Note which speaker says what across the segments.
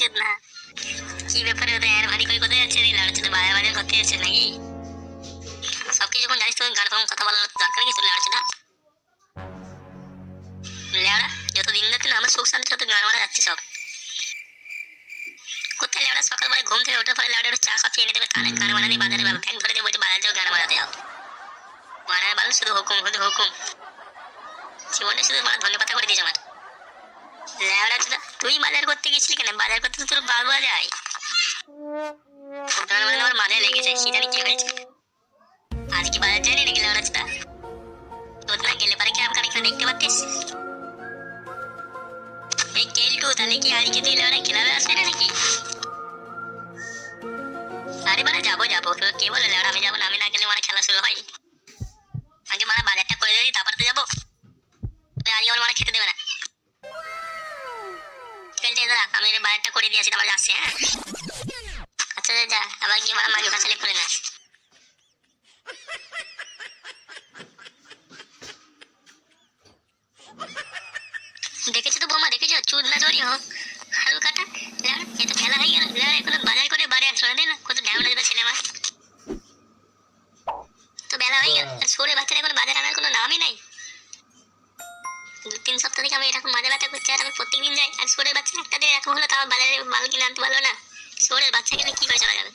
Speaker 1: চোদ না। কি ব্যাপারে ওদের এর ভারী করে কোথায় যাচ্ছে? রে লাড়া চোদা বাজার বাজার করতে যাচ্ছে নাকি? সব কিছু যখন জানিস তখন গান তখন কথা বলার দরকার কি তোর লাড়া চোদা লেওড়া যত দিন যাচ্ছে আমার সুখ শান্তি তত গান মারা যাচ্ছে সব। কোথায় লেওড়া, সকালবেলা ঘুম থেকে ওঠার পরে লেওড়া চা কফি এনে দেবে কানে গান মারা দিয়ে বাজারে ব্যাগ ধরে দেবো, একটু বাজার যাও, গান মারাতে যাও। মারার বাল শুধু হুকুম শুধু হুকুম। জীবনে শুধু ধন্যবাদ করে দিয়েছে আমার। লেওড়া চোদা তুই বাজার করতে গেছিলি কেন? বাজার করতে তো তোর বাবা যায়। গান মানে আমার মাথায় লেগেছে কি জানি কি হয়েছে আজ বাজার যায়নি নাকি লেওড়া চোদা? তোর না গেলে পারে কি আমাকে এখানে দেখতে পাচ্ছিস এই কেলটু, তাহলে কি আজকে তুই লেওড়া খেলাবে আসবে না নাকি? আরে মানে যাব যাব। কে বলে লেওড়া আমি যাব না, আমি না গেলে মানে খেলা শুরু হয়। আগে মানে বাজারটা করে দিই তারপর তো যাব। আজকে আমার মানে খেতে দেবে না। আমি এই বাজারটা করে দিয়েছি তারপর যাচ্ছি হ্যাঁ? আচ্ছা যা, আবার গিয়ে মানে মাঝে ফাঁসালে করে না দেখেছ তো বৌমা দেখেছ? চুদ না জড়ি হোক। হালু কাটা লেওড়া এ তো খেলা হয়ে গেল। এখন বাজার করে বাড়ি আসলো না না? কত যেটা ছেলে আমার তো বেলা হয়ে গেল। ছোড়ে বাচ্চারা এখন বাজার আনার কোনো নামই নাই। তিন সপ্তাহ থেকে আমি এরকম মাজা ব্যথা করছি আর আমি প্রত্যেকদিন যাই, আর সোরের বাচ্চা একটা দিয়ে এরকম হলো, তাও বাজারে মাল কিনে আনতে পারল না। সোরের বাচ্চা কিনে কি করে চলা যাবে?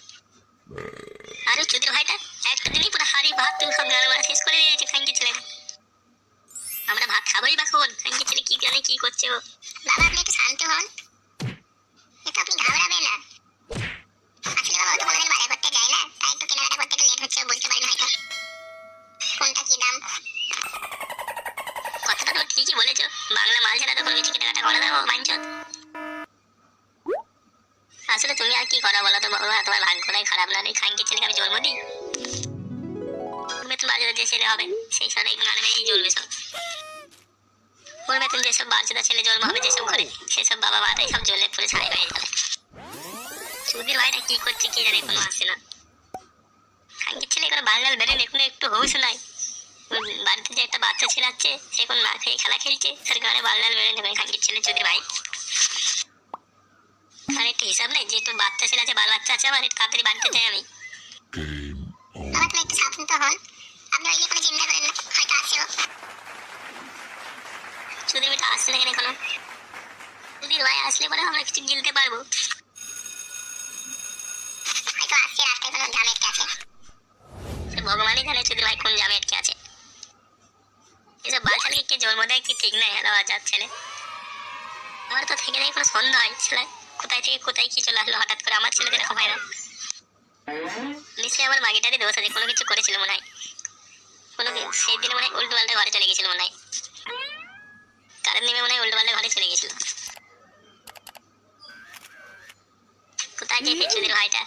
Speaker 1: আরে চুদির ভাইটা, একটা দিনই পুরো হাড়ি, ভাত তুমি সব গাল মারা শেষ করে দিয়েছে ইউ ছেলে আমরা ভাত খাবোই বা খুব থ্যাংক ইউ ছেলে কি জানে কি করছে ও।
Speaker 2: না আপনি একটু শান্ত হন। তো
Speaker 1: বলেছ বাংলা মাল ছাড়া তো কোনো কিছু কেনাকাটা করা যাব মানছো আসলে তুমি আর কি করা বলো তো বাবা তোমার ভাগ্যটাই খারাপ না। এই খাঙ্কি ছেলেকে আমি জন্ম দিই। বেতন বাজারে যে ছেলে হবে, সেই সাথে গান মেয়েই জ্বলবে সব। ওর বেতন যেসব বাচ্চাদা ছেলে জন্ম হবে, যেসব ঘরে সেসব বাবা মাটাই সব জ্বলে পুরো ছাই হয়ে যাবে। সুধীর ভাইটা কি করছে কি জানে কোনো আসে না। খাঙ্কির ছেলে এখানে বাংলার বেরেন এখন একটু হৌস নাই। বাড়িতে যে একটা বাচ্চা ছেলে আছে সে এখন মা খেয়ে খেলা খেলছে। তার গানে বাংলার বেরেন এখন খাঙ্কির ছেলে সুধীর ভাই। আর একটা হিসাব নেই যে বাচ্চা ছেলে আছে বাল বাচ্চা আছে আমার একটু তাড়াতাড়ি বাড়িতে চাই আমি।
Speaker 2: তুমি একটু শান্ত হন। আপনি ওই নিয়ে কোনো চিন্তা করেন না হয়তো আসছে ও
Speaker 1: সুধীর ভাইটা আসছে না কেন এখনও? সুধীর ভাই আসলে পরে আমরা কিছু গিলতে পারব।
Speaker 2: হয়তো আসছে রাস্তায় কোনো জাম আটকে আছে
Speaker 1: ভগবানই জানে সুধীর ভাই কোন জামে আটকে আছে কে জন্ম দেয় কি ঠিক নাই হ্যালো আজাদ ছেলে। আমার তো থেকে কোনো সন্দেহ হয় ছেলে। কোথায় থেকে কোথায় কি চলে আসলো, হঠাৎ করে আমার ছেলে এরকম হয় না নিশ্চয়ই আমার মাগিটারই দোষ আছে, কোনো কিছু করেছিল মনে হয়। কোনো সেই দিনে মনে হয় উল্টো পাল্টা ঘরে চলে গেছিল মনে হয়। কারেন্ট নেমে মনে হয় উল্টো পাল্টা ঘরে চলে গেছিল। কোথায় গেছে চুদির ভাইটা।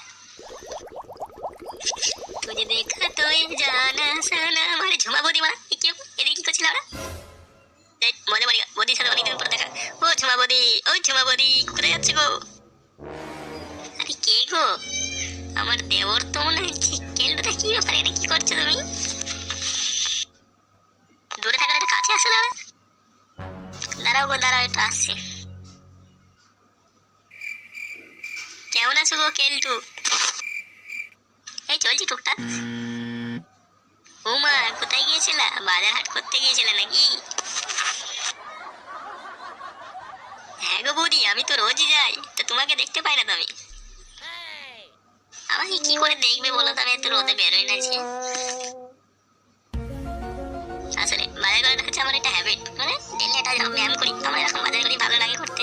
Speaker 1: তুঝে দেখা তো এ জানা, সানা মানে ঝুমা বৌদি মারা কি এদিকে কি করছিল ওরা? এই মজা বাড়ি সাথে অনেকদিন পর দেখা ও ঝুমা বৌদি ও ঝুমা বৌদি কোথায় যাচ্ছে গো আরে কে গো আমার দেওর তো মনে হচ্ছে কেলটা কি ব্যাপার এটা কি করছ তুমি দূরে থাকার একটু কাছে আসো না দাঁড়াও গো দাঁড়াও একটু আসছে কেমন আছো গো কেলটু এই চলছি টুকটাক ও মা কোথায় গিয়েছিলা বাজার হাট করতে গিয়েছিলে নাকি হ্যাঁ গো আমি তো রোজই যাই তো তোমাকে দেখতে পাই না তো আমি? আমাকে কি করে দেখবে বলো তো? আমি একটু রোদে বেরোই না যে। আসলে বাজার করাটা হচ্ছে আমার একটা হ্যাবিট মানে ডেলি একটা ব্যায়াম করি। আমার এরকম বাজার করি ভালো লাগে করতে।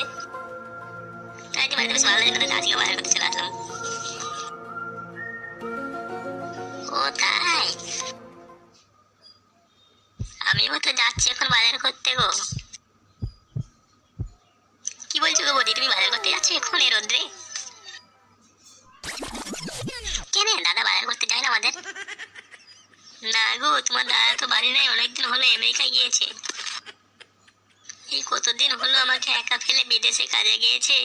Speaker 1: তাই যে বাড়িতে বেশ ভালো লাগে করতে, আজকে বাজার করতে চলে আসলাম। কোথায়? আমিও তো যাচ্ছি এখন বাজার করতে গো। কি বলছো গো বৌদি তুমি বাজার করতে যাচ্ছ এখন এ রোদ্রে? কেন দাদা বাজার করতে যায় না আমাদের? না গো তোমার দাদা তো বাড়ি নাই অনেকদিন হলো আমেরিকা গিয়েছে। এই কতদিন হলো আমাকে একা ফেলে বিদেশে কাজে গিয়েছে?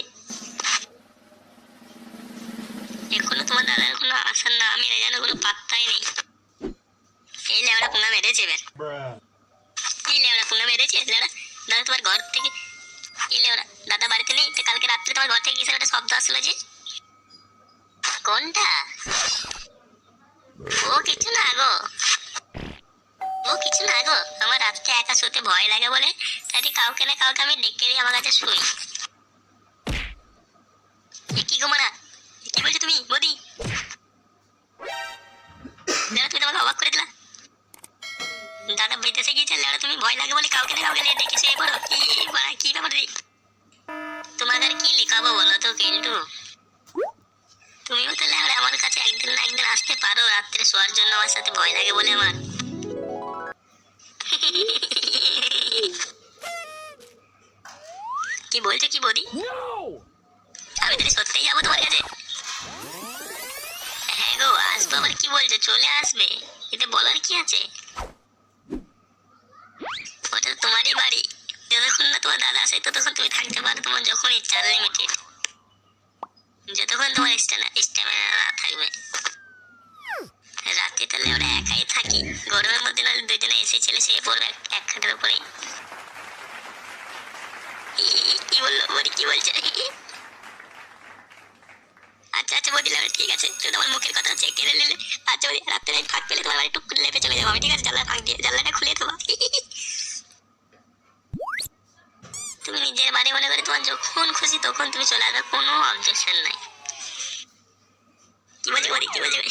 Speaker 1: এখনও তোমার দাদার কোনো আসার না আমি যেন কোনো পাত্তাই নেই। এই লেওড়া পুঙ্গা মেরেছে এবার। এই লেওড়া পুঙ্গা মেরেছে লেওড়া। দাদা তোমার ঘর থেকে এলে ওরা, দাদা বাড়িতে নেই? তো কালকে রাত্রে তোমার ঘর থেকে গিয়েছিল একটা শব্দ আসলো যে। কোনটা? ও কিছু না গো। ও কিছু না গো। আমার রাত্রে একা শুতে ভয় লাগে বলে। তাই কাউকে না কাউকে আমি ডেকে দিয়ে আমার কাছে শুই। শুয়ে পড়ো কি বাড়া কি ব্যাপার রে তোমাকে কি লেখাবো বলো তো, কিন্তু? তুমিও তো আমার কাছে একদিন না একদিন আসতে পারো, রাত্রে শোয়ার জন্য আমার সাথে ভয় লাগে বলে আমার। কি বলছো, কি বলি আমি যদি সত্যিই যাব তোমার কাছে? হ্যাঁ গো আসব আবার কি বলছো, চলে আসবে, এতে বলার কি আছে? তোমার দাদা আসে ততক্ষণ তুমি থাকতে পারো, তোমার যখন ইচ্ছা আনলিমিটেড যতক্ষণ তোমার স্ট্যামিনা থাকবে। রাতে তাহলে ওরা একাই থাকি। গরমের মধ্যে নাহলে দুজনে এসে ছেলে পড়বে এক- খাটের উপরে। কি বলল? বলি কি বলছে? আচ্ছা আচ্ছা বদিলাম ঠিক আছে। তুই তোমার মুখের কথা চেক করে নিলে। আচ্ছা বলি রাত্রে ফাঁক পেলে তোমার বাড়ি টুক করে লেপে চলে যাব। আমি ঠিক আছে, জানলা ফাঁক দিয়ে জানলাটা খুলে দেবো। তুমি নিজের বাড়ি মনে করে তোমার যখন খুশি তখন তুমি চলে আসবে, কোনো অবজেকশন নাই কি বলছি, বলি, কি বলছি বলি?